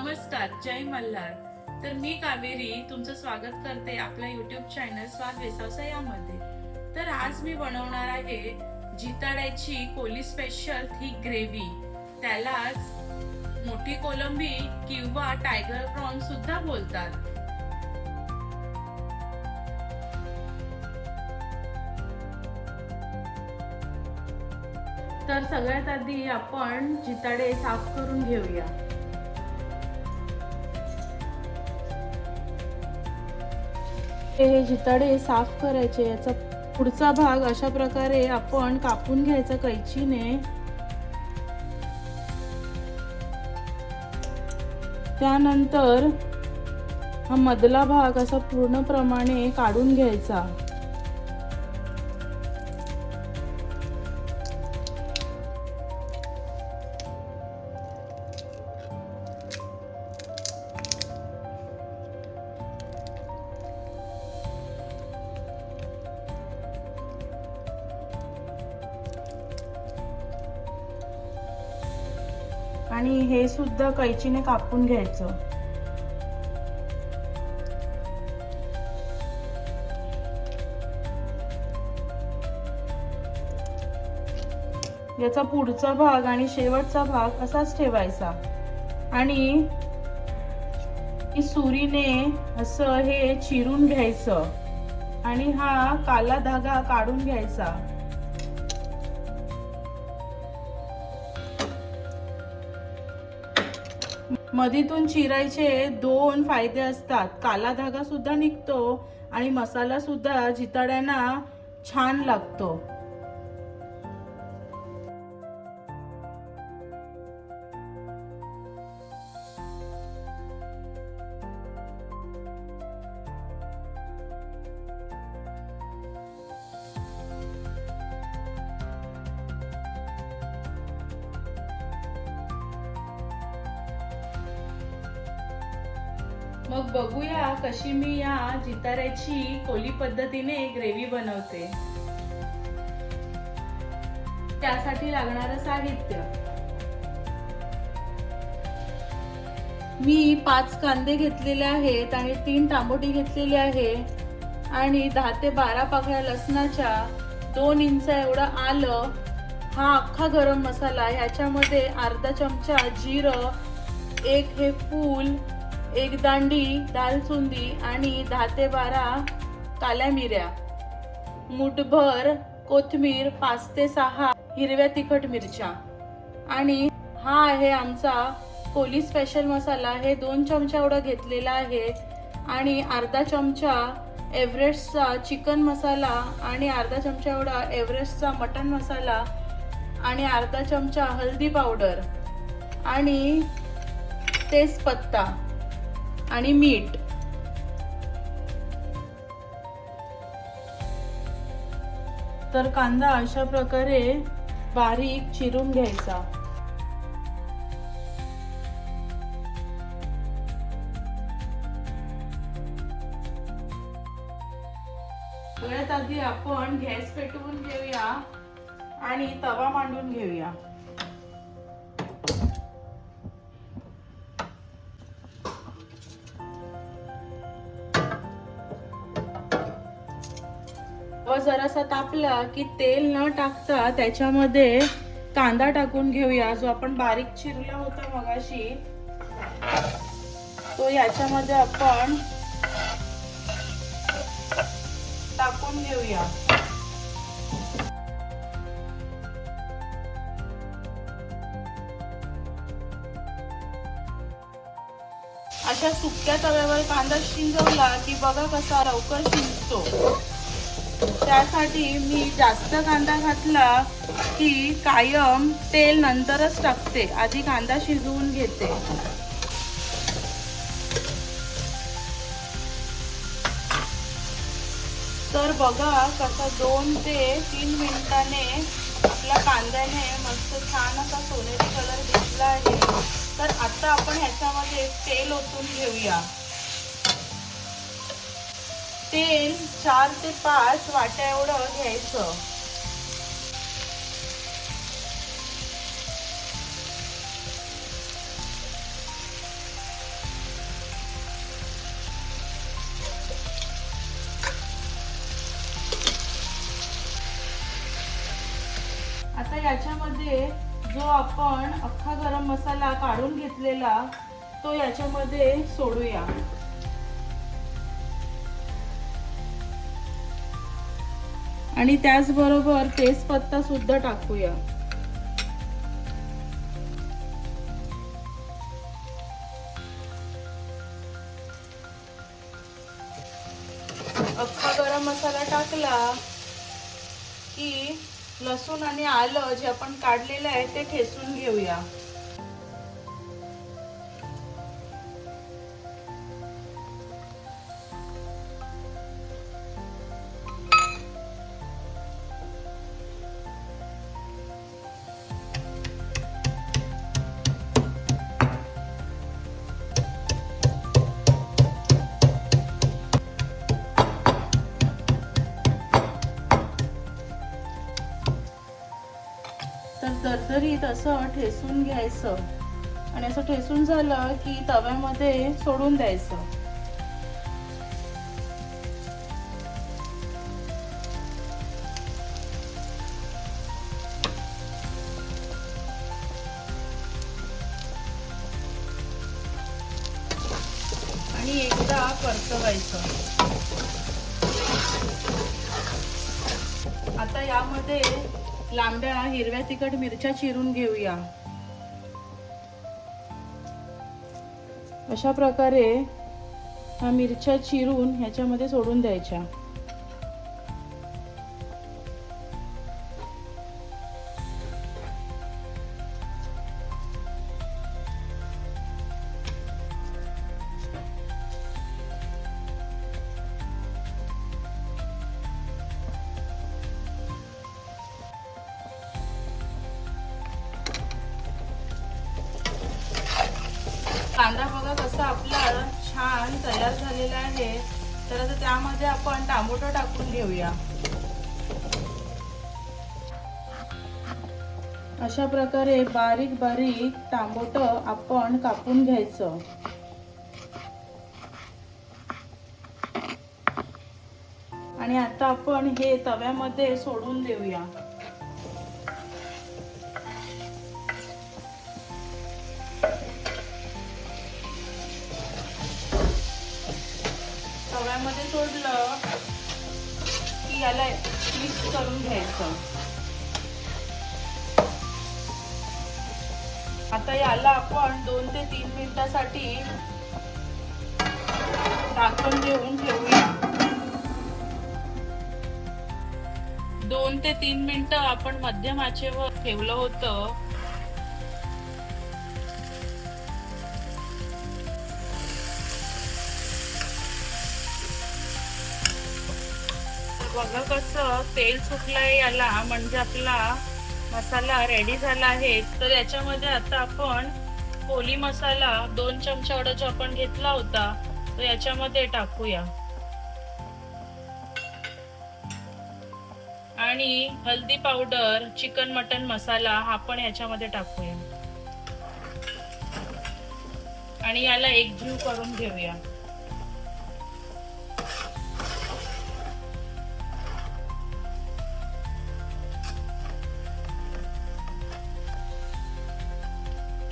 नमस्कार जय मल्हार. तर मी कावेरी तुमचं स्वागत करते आपल्या युट्यूब चॅनल स्वाद वेसावसा यामध्ये. तर आज मी बनवणार आहे जिताड्याची कोली स्पेशल थिक ग्रेव्ही त्यालाच मोठी कोलंबी किंवा टायगर प्रॉन सुद्धा बोलतात. तर सगळ्यात आधी आपण जिताडे साफ करून घेऊया. हे जिताडे साफ करायचे याचा पुढचा भाग अशा प्रकारे आपण कापून घ्यायचा कैचीने. त्यानंतर हा मधला भाग असा पूर्णप्रमाणे काढून घ्यायचा. आणि हे सुद्धा कैचीने कापून घ्यायचं. याचा पुढचा भाग आणि शेवटचा भाग असाच ठेवायचा. आणि सुरीने असं हे चिरून घ्यायचं. आणि हा काला धागा काढून घ्यायचा. मधीतून चिरायचे दोन फायदे असतात. काला धागा सुद्धा निघतो आणि मसाला सुद्धा जिताड्यांना छान लागतो. मग बघूया कशी मी या जिताऱ्याची कोली पद्धतीने ग्रेव्ही बनवते. त्यासाठी लागणारं साहित्य. मी पाच कांदे घेतलेले आहेत आणि तीन टांबोटी घेतलेली आहे आणि दहा ते बारा पाकळ्या लसणाच्या दोन इंच एवढं आलं हा अख्खा गरम मसाला ह्याच्यामध्ये अर्धा चमचा जिरं एक हे फूल एक दांडी दालचुंदी आणि दहा ते बारा काल्या मिऱ्या. मुठभर कोथमीर पाच ते सहा हिरव्या तिखट मिरच्या. आणि हा आहे आमचा कोली स्पेशल मसाला. हे दोन चमचा एवढा घेतलेला आहे. आणि अर्धा चमचा एव्हरेस्टचा चिकन मसाला आणि अर्धा चमचा एवढा एव्हरेस्टचा मटन मसाला आणि अर्धा चमचा हल्दी पावडर आणि तेजपत्ता. आणि मीठ. तर कांदा अशा प्रकारे बारीक चिरून घ्यायचा. सगळ्यात आधी आपण गॅस पेटवून घेऊया आणि तवा मांडून घेऊया. व जरासा तापला की तेल न टाकता त्याच्यामध्ये कांदा टाकून घेऊया. जो आपण बारीक चिरला होता मगाशी तो याच्यामध्ये आपण टाकून घेऊया. अशा सुक्या तव्यावर कांदा शिजवला की बघा कसा लवकर शिजतो. त्यासाठी मी जास्त कांदा घातला की कायम तेल नंतरच टाकते. आधी कांदा शिजवून घेते. तर बघा कसा दोन ते तीन मिनिटाने आपल्या कांद्याने मस्त छान असा सोनेरी कलर दिसला आहे. तर आता आपण ह्याच्यामध्ये तेल ओतून घेऊया. तेल चार ते पाच वाट्या एवढं घ्यायचं. आता याच्यामध्ये जो आपण अख्खा गरम मसाला काढून घेतलेला तो याच्यामध्ये सोडूया. आणि त्याचबरोबर तेजपत्ता सुद्धा टाकूया. अख्खा गरम मसाला टाकला की लसूण आणि आलं जे आपण काढलेलं आहे ते ठेसून घेऊया. तर दरदरीत असं ठेसून घ्यायचं. आणि असं ठेसून झालं की तव्यामध्ये सोडून द्यायचं. आणि एकदा परतवायचं. आता यामध्ये लांबड्या हिरव्या तिखट मिरच्या चिरून घेऊया. अशा प्रकारे ह्या मिरच्या चिरून ह्याच्यामध्ये सोडून द्यायच्या. छान तयार झालेला आहे. तर आता त्यामध्ये आपण टामोटो टाकून घेऊया. अशा प्रकारे बारीक बारीक टामोटो आपण कापून घ्यायचं. आणि आता आपण हे तव्यामध्ये सोडून देऊया. त्यामध्ये सोडलं की याला मिक्स करून घ्यायचं. आता याला आपण दोन ते तीन मिनिटासाठी टाकून घेऊन ठेवूया. दोन ते तीन मिनिटं आपण मध्यम आचेवर ठेवलं होतं. बघा कसं तेल सुटलंय याला म्हणजे आपला मसाला रेडी झाला आहे. तर याच्यामध्ये आता आपण कोली मसाला दोन चमचा एवढा जो आपण घेतला होता. तो याच्यामध्ये टाकूया. आणि हल्दी पावडर चिकन मटन मसाला हा पण याच्यामध्ये टाकूया. आणि याला एकजीव करून घेऊया.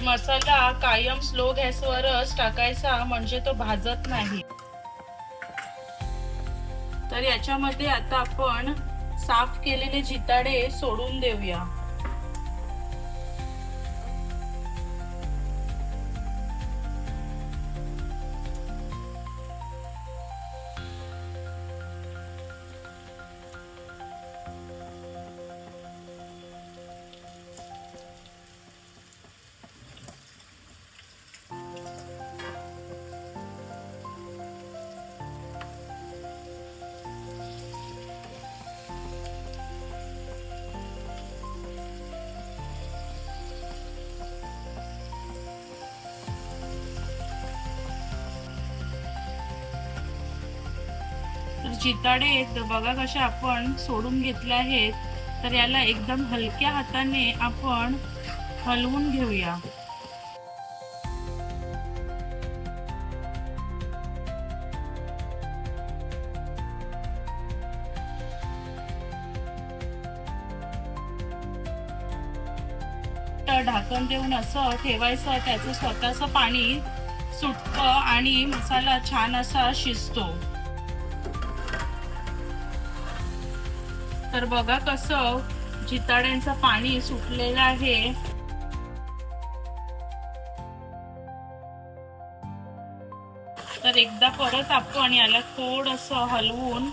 मसाला कायम स्लो गॅसवरच टाकायचा म्हणजे तो भाजत नाही. तर याच्यामध्ये आता आपण साफ केलेले जिताडे सोडून देऊया. चिताडे बघा कशा आपण सोडून घेतले आहेत. तर याला एकदम हलक्या हाताने आपण हलवून घेऊया. ढाकण देऊन असं ठेवायचं त्याचं स्वतःचं पाणी सुटतं आणि मसाला छान असा शिजतो. तर बघा कसं जिताड्यांचं पाणी सुटलेलं आहे. तर एकदा परत आपण याला थोडस हलवून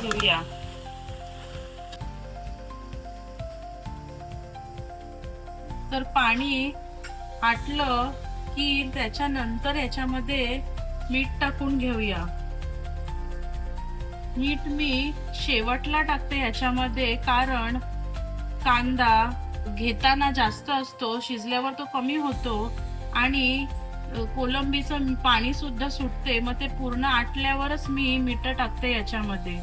घेऊया. तर पाणी आटलं की त्याच्यानंतर याच्यामध्ये मीठ टाकून घेऊया. मीठ मी शेवटला टाकते याच्यामध्ये कारण कांदा घेताना जास्त असतो शिजल्यावर तो कमी होतो आणि कोलंबीचं पाणी सुद्धा सुटते मग ते पूर्ण आटल्यावरच मी मीठ टाकते याच्यामध्ये.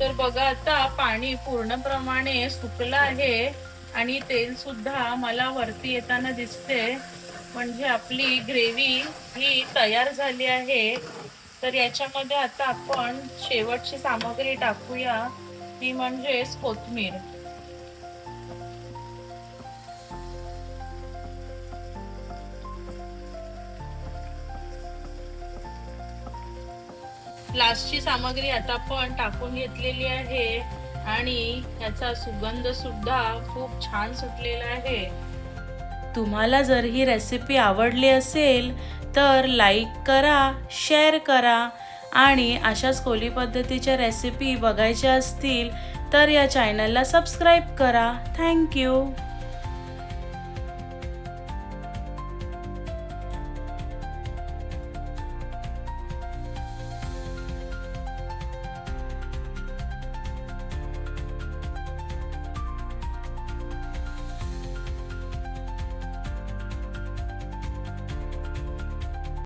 तर बघा आता पाणी पूर्णप्रमाणे सुकलं आहे आणि तेल सुद्धा मला वरती येताना दिसते. म्हणजे आपली ग्रेव्ही ही तयार झाली आहे. तर याच्यामध्ये आता आपण शेवटची सामग्री टाकूया. ती म्हणजेच कोथमीर. लास्टची सामग्री आता आपण टाकून घेतलेली आहे. आणि याचा सुगंध सुद्धा खूप छान सुटलेला आहे. तुम्हाला जर ही रेसिपी आवडली असेल तर लाईक करा शेअर करा. आणि अशाच कोली पद्धतीच्या रेसिपी बघायच्या असतील तर या चॅनलला सबस्क्राईब करा. थँक्यू